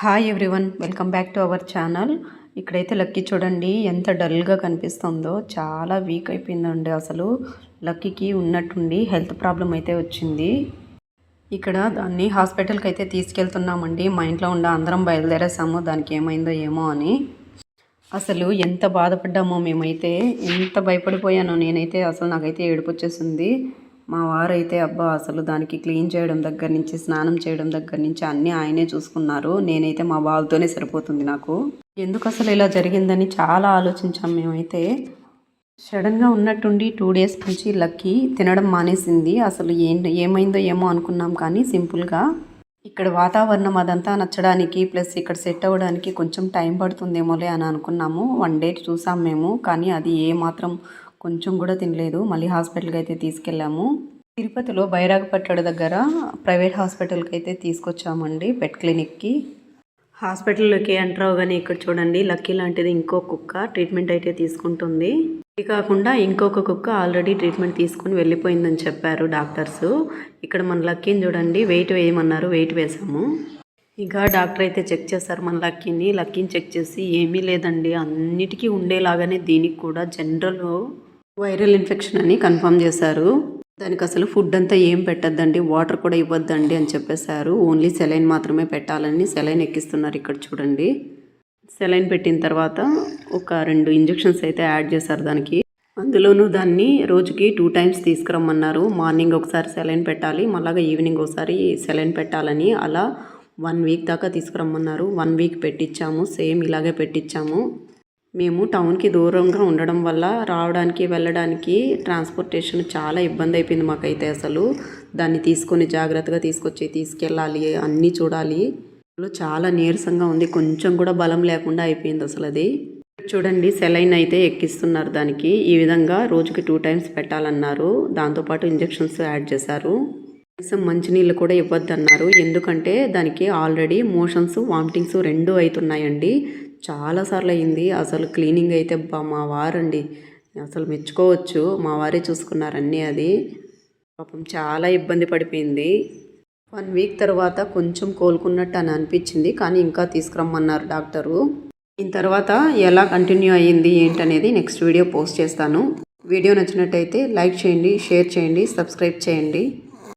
Hi everyone welcome back to our channel ఇక్కడైతే lucky చూడండి ఎంత డల్గా కనిపిస్తుందో. చాలా వీక్ అయిపోయిందండి అసలు. లక్కీకి ఉన్నట్టుండి హెల్త్ ప్రాబ్లం అయితే వచ్చింది. ఇక్కడ దాన్ని హాస్పిటల్కి అయితే తీసుకెళ్తున్నామండి. మా ఇంట్లో ఉండే అందరం బయలుదేరేసాము దానికి ఏమైందో ఏమో అని. అసలు ఎంత బాధపడ్డామో మేమైతే ఎంత భయపడిపోయానో నేనైతే అసలు నాకైతే ఏడుపు వచ్చేసింది. మా వారైతే అబ్బా అసలు దానికి క్లీన్ చేయడం దగ్గర నుంచి స్నానం చేయడం దగ్గర నుంచి అన్నీ ఆయనే చూసుకున్నారు. నేనైతే మా వాళ్ళతోనే సరిపోతుంది నాకు. ఎందుకు అసలు ఇలా జరిగిందని చాలా ఆలోచించాం మేమైతే. సడన్గా ఉన్నట్టుండి టూ డేస్ నుంచి లక్కీ తినడం మానేసింది. అసలు ఏం ఏమైందో ఏమో అనుకున్నాం కానీ సింపుల్గా ఇక్కడ వాతావరణం అదంతా నచ్చడానికి ప్లస్ ఇక్కడ సెట్ అవ్వడానికి కొంచెం టైం పడుతుందేమోలే అని అనుకున్నాము. వన్ డే చూసాం మేము కానీ అది ఏ మాత్రం కొంచెం కూడా తినలేదు. మళ్ళీ హాస్పిటల్కి అయితే తీసుకెళ్ళాము. తిరుపతిలో బైరాగపట్టడు దగ్గర ప్రైవేట్ హాస్పిటల్కి అయితే తీసుకొచ్చామండి పెట్ క్లినిక్కి. హాస్పిటల్లోకి ఎంటర్ అవగానే ఇక్కడ చూడండి లక్కీ లాంటిది ఇంకో కుక్క ట్రీట్మెంట్ అయితే తీసుకుంటుంది. ఇది కాకుండా ఇంకొక కుక్క ఆల్రెడీ ట్రీట్మెంట్ తీసుకుని వెళ్ళిపోయిందని చెప్పారు డాక్టర్స్. ఇక్కడ మన లక్కీని చూడండి వెయిట్ వేయమన్నారు వెయిట్ వేసాము ఇంకా డాక్టర్ అయితే చెక్ చేస్తారు మన లక్కీని. లక్కీని చెక్ చేసి ఏమీ లేదండి అన్నిటికీ ఉండేలాగానే దీనికి కూడా జనరల్ వైరల్ ఇన్ఫెక్షన్ అని కన్ఫర్మ్ చేశారు. దానికి అసలు ఫుడ్ అంతా ఏం పెట్టద్దండి? వాటర్ కూడా ఇవ్వద్దండి అని చెప్పేశారు. ఓన్లీ సెలైన్ మాత్రమే పెట్టాలని సెలైన్ ఎక్కిస్తున్నారు ఇక్కడ చూడండి. సెలైన్ పెట్టిన తర్వాత ఒక రెండు ఇంజెక్షన్స్ అయితే యాడ్ చేశారు దానికి. అందులోనూ దాన్ని రోజుకి టూ టైమ్స్ తీసుకురమ్మన్నారు. మార్నింగ్ ఒకసారి సెలైన్ పెట్టాలి మళ్ళాగా ఈవినింగ్ ఒకసారి సెలైన్ పెట్టాలని అలా వన్ వీక్ దాకా తీసుకురమ్మన్నారు. వన్ వీక్ పెట్టించాము సేమ్ ఇలాగే పెట్టించాము మేము టౌన్కి దూరంగా ఉండడం వల్ల రావడానికి వెళ్ళడానికి ట్రాన్స్పోర్టేషన్ చాలా ఇబ్బంది అయిపోయింది మాకైతే అసలు. దాన్ని తీసుకొని జాగ్రత్తగా తీసుకొచ్చి తీసుకెళ్ళాలి అన్నీ చూడాలి. చాలా నీరసంగా ఉంది కొంచెం కూడా బలం లేకుండా అయిపోయింది అసలు అది. చూడండి సెలైన్ అయితే ఎక్కిస్తున్నారు దానికి. ఈ విధంగా రోజుకి టూ టైమ్స్ పెట్టాలన్నారు. దాంతోపాటు ఇంజెక్షన్స్ యాడ్ చేశారు. కనీసం మంచినీళ్ళు కూడా ఇవ్వద్దన్నారు. ఎందుకంటే దానికి ఆల్రెడీ మోషన్స్ వామిటింగ్స్ రెండు అవుతున్నాయండి. చాలాసార్లు అయింది అసలు క్లీనింగ్ అయితే బా మా వారండి అసలు మెచ్చుకోవచ్చు. మా వారే చూసుకున్నారు అన్నీ అది. పాపం చాలా ఇబ్బంది పడిపోయింది. వన్ వీక్ తర్వాత కొంచెం కోలుకున్నట్టు అని అనిపించింది. కానీ ఇంకా తీసుకురమ్మన్నారు డాక్టరు. దీని తర్వాత ఎలా కంటిన్యూ అయ్యింది ఏంటనేది నెక్స్ట్ వీడియో పోస్ట్ చేస్తాను. వీడియో నచ్చినట్టయితే లైక్ చేయండి షేర్ చేయండి సబ్స్క్రైబ్ చేయండి.